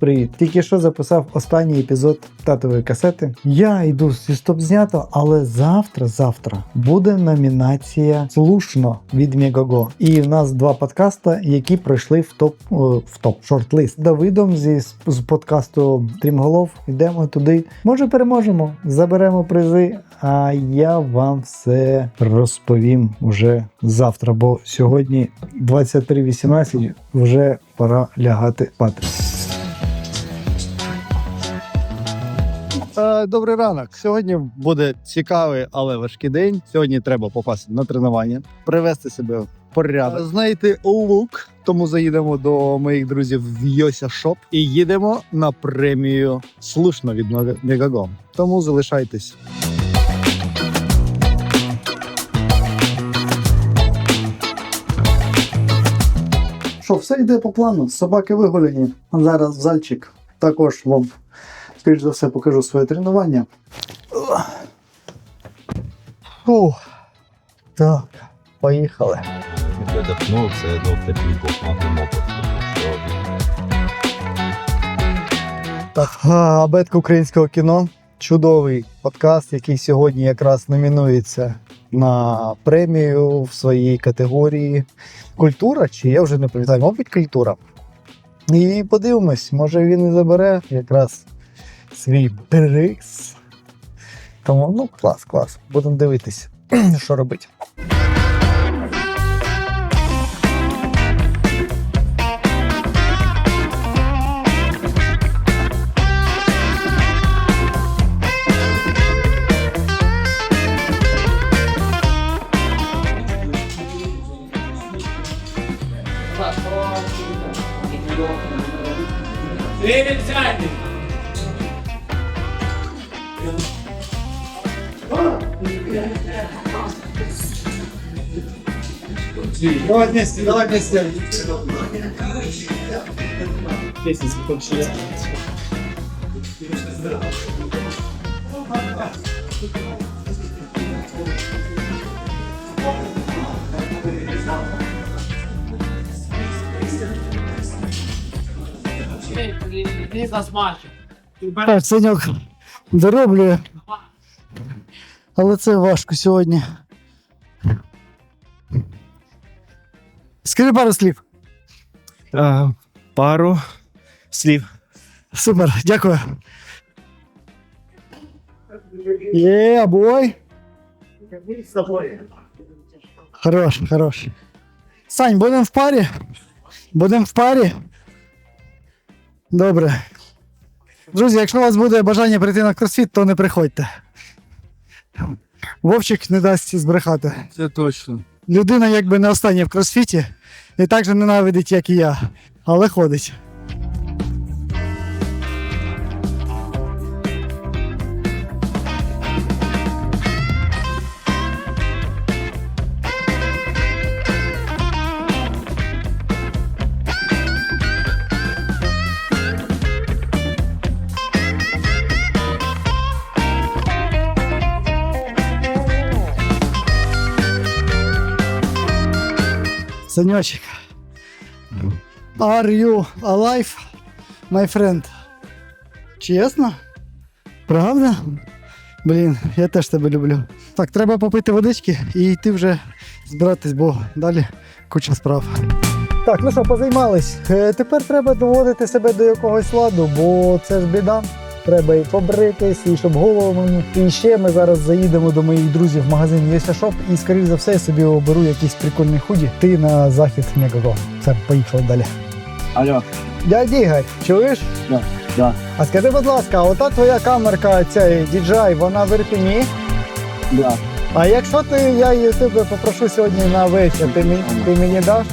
Привіт! Тільки що записав останній епізод татової касети. Я йду зі стоп знято, але завтра, завтра буде номінація Слушно від Мегаго. І в нас два подкаста, які пройшли в топ в топ шорт-лист. Давидом зі з подкасту Стрімголов. Йдемо туди. Може, переможемо, заберемо призи. А я вам все розповім уже завтра, бо сьогодні 23.18 вже пора лягати спати. Добрий ранок. Сьогодні буде цікавий, але важкий день. Сьогодні треба попасти на тренування, привести себе в порядок, знайти лук. Тому заїдемо до моїх друзів в Йося Шоп і їдемо на премію слушно від Мегагом. Тому залишайтесь. Що, все йде по плану. Собаки вигуляні. Зараз в зальчик. Також вам, скоріш за все, покажу своє тренування. Фух. Так, поїхали. Це доктор Піков мати мопот. Так, а, абетка українського кіно. Чудовий подкаст, який сьогодні якраз номінується на премію в своїй категорії культура, чи я вже не пам'ятаю, мабуть, культура. І подивимось, може він і забере якраз свій приз. Тому ну клас, клас. Будемо дивитись, що робити. Давай вместе, давай вместе. Песни закончили. Так, Санек, дороблю Але це важко сьогодні. Скажи пару слів. А, пару слів. Супер, дякую. Є, бой. Хорош, хорош. Сань, будемо в парі? Будемо в парі? Добре. Друзі, якщо у вас буде бажання прийти на кросфіт, то не приходьте. Вовчик не дасть збрехати. Це точно. Людина якби не остання в кросфіті і так же ненавидить, як і я, але ходить. Санечек. Are you alive, my friend? Чесно? Правда? Блін, я теж тебе люблю. Так, треба попити водички і йти вже збиратись, бо далі куча справ. Так, ну що, позаймались. Е, тепер треба доводити себе до якогось ладу, бо це ж біда. Треба і побритись, і щоб голову мити. І ще ми зараз заїдемо до моїх друзів в магазин Єся Шоп і, скоріш за все, я собі оберу якийсь прикольний худі. Ти на захід Мегаго. Все, поїхали далі. Алло, Дядь Ігор, чуєш? Да, да. А скажи, будь ласка, ота твоя камерка, ця DJI, вона в Ірпіні? да. А якщо ти, я її тебе попрошу сьогодні на вечір, ти, мені- ти мені даш?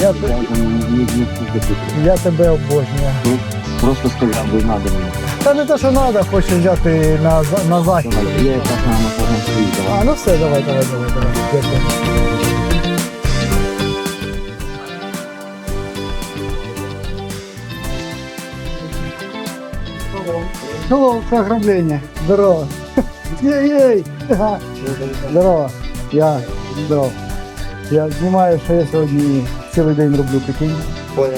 Я тут- Я тебе обожнюю. Просто сказав, ви надо мені. Та не те, що треба, хочу взяти на, на захід. Я якраз на. А, ну все, давай, давай, давай, давай. Дякую. Hello, це ограблення. Здорово. Ей-ей! Ага. Здорово. Я здорово. Я знімаю, що я сьогодні цілий день роблю, прикинь.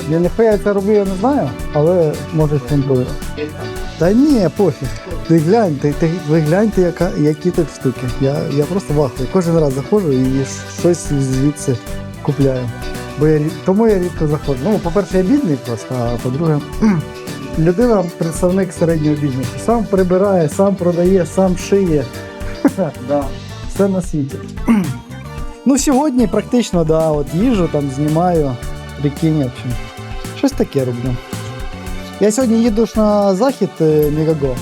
Я ніхуя це роблю, я не знаю, але може спонтую. Та ні, пофіг. Ти глянь, ти, ти, ви гляньте, яка, які тут штуки. Я, я просто в ахуї. Кожен раз заходжу і щось звідси купляю. Бо я, тому я рідко заходжу. Ну, по-перше, я бідний просто, а по-друге, людина представник середнього бізнесу. Сам прибирає, сам продає, сам шиє. да. Все на світі. ну, сьогодні практично, да, от їжу там знімаю, прикинь, в общем. Щось таке роблю. Я сьогодні їду ж на захід е, Мегаго.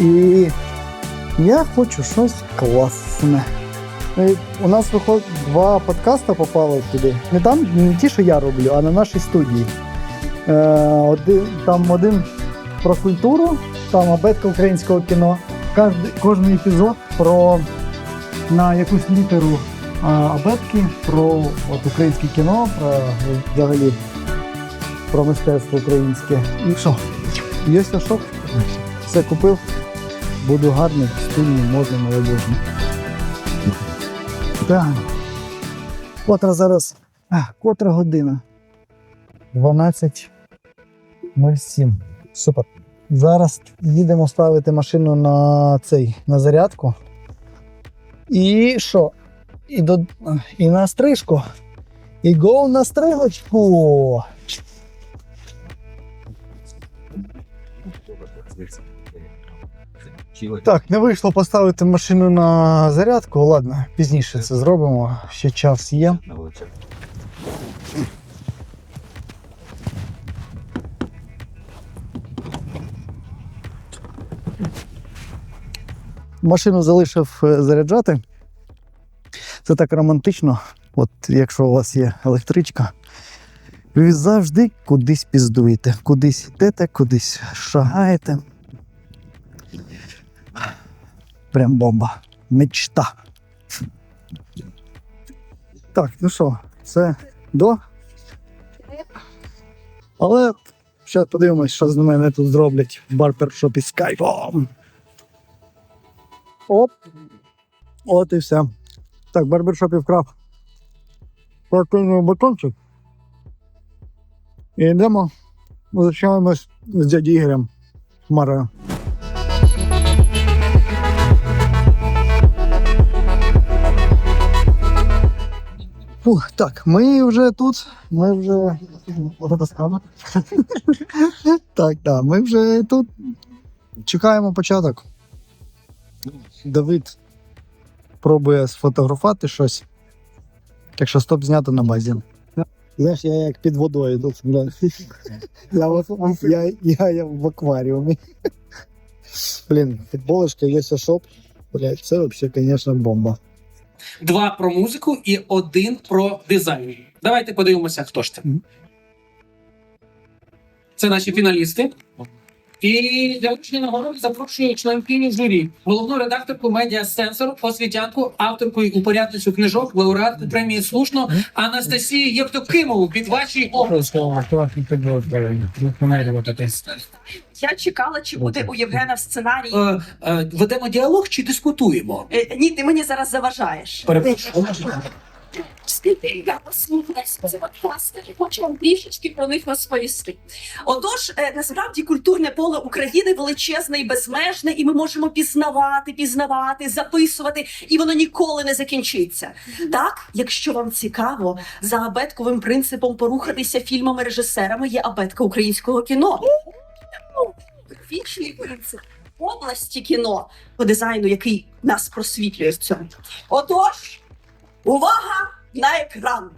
І я хочу щось класне. Е, У нас виходить два подкаста попали туди. Не там, не ті, що я роблю, а на нашій студії. Е, один, там один про культуру, там абетка українського кіно. Кожний епізод про на якусь літеру абетки, про от, українське кіно, про взагалі про мистецтво українське. І що? Є шок? Все купив. Буду гарний, стильний, модний, молодіжний. Так. Котра зараз. А, котра година. 12.07. Супер. Зараз їдемо ставити машину на цей на зарядку. І що? І, до, і на стрижку. І го на стригочку. Так, не вийшло поставити машину на зарядку. Ладно, пізніше це зробимо. Ще час є. Машину залишив е, заряджати. Це так романтично. От якщо у вас є електричка, ви завжди кудись піздуєте, кудись йдете, кудись шагаєте. Прям бомба. Мечта. Так, ну що, це до. Але зараз подивимось, що з мене тут зроблять в барбершопі з кайфом. Оп. От і все. Так, в барбершопі вкрав. Батончик. І йдемо. Зустрічаємось з дяді Ігорем Хмарою. Фух, так, ми вже тут. Ми вже. так, так, ми вже тут. Чекаємо початок. Давид пробує сфотографувати щось. Якщо стоп знято на базі. Знаєш, я як під водою тут. Я, я, я, я в акваріумі. Блін, футболочка, є шоп. Блять, це взагалі, звісно, бомба. два про музику і один про дизайн. Давайте подивимося, хто ж це. Це наші фіналісти. І для вручення нагороди запрошую членкині журі, головну редакторку медіа сенсор, освітянку, авторку і упорядницю книжок, лауреатку премії слушно Анастасію Євтокимову під ваші. Я чекала, чи буде у Євгена в сценарії. Е, е, Ведемо діалог чи дискутуємо? Е, Ні, ти мені зараз заважаєш. Перепрошую. Скільки я послухаюся цього хочу вам трішечки про них розповісти. Отож, е, насправді культурне поле України величезне і безмежне, і ми можемо пізнавати, пізнавати, записувати, і воно ніколи не закінчиться. Так, якщо вам цікаво, за абетковим принципом порухатися фільмами режисерами є абетка українського кіно. Вічний принцип області кіно по дизайну, який нас просвітлює в цьому. Отож, увага на екран.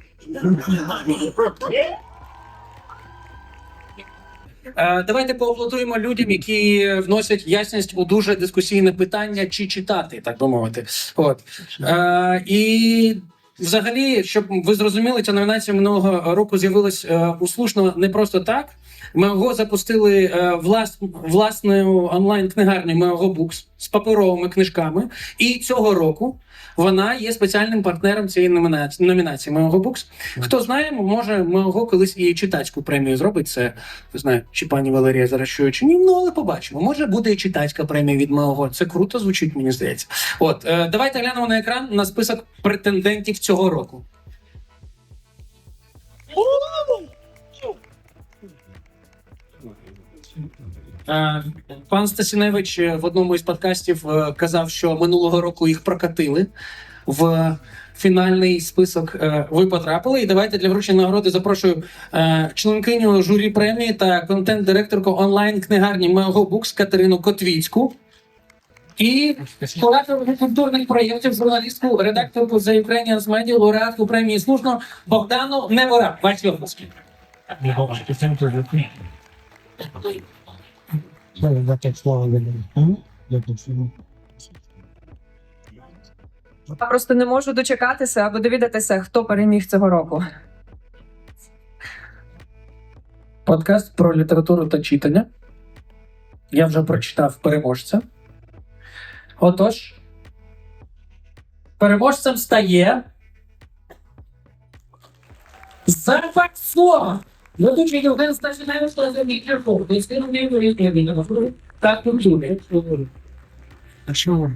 Е, Давайте поаплодуємо людям, які вносять ясність у дуже дискусійне питання, чи читати, так би мовити. От е, і взагалі, щоб ви зрозуміли, ця номінація минулого року з'явилась е, услушно не просто так. Ми його запустили е, онлайн книгарнею Меого Букс з паперовими книжками. І цього року вона є спеціальним партнером цієї номінації номінації Меого Букс. Хто знає, може Меого колись і читацьку премію зробить. Це не знаю, чи пані Валерія зараз чи ні. Ну але побачимо. Може буде і читацька премія від Меого. Це круто звучить, мені здається. От е, давайте глянемо на екран на список претендентів цього року. Пан Стасіневич е, в одному із подкастів е, казав, що минулого року їх прокатили в фінальний список. е, Ви потрапили. І давайте для вручення нагороди запрошую е, членкиню журі премії та контент-директорку онлайн книгарні Мегобукс Катерину Котвіцьку. І кураторку культурних проєктів, журналістку, редакторку The Ukrainians Media, лауреатку премії слушно Богдану Невора. Ваші обласки. Я просто не можу дочекатися аби довідатися, хто переміг цього року. Подкаст про літературу та читання. Я вже прочитав переможця. Отож, переможцем стає. Зафаксо! Ведучий Євген Стасіневич та Замір Так, культури. А що?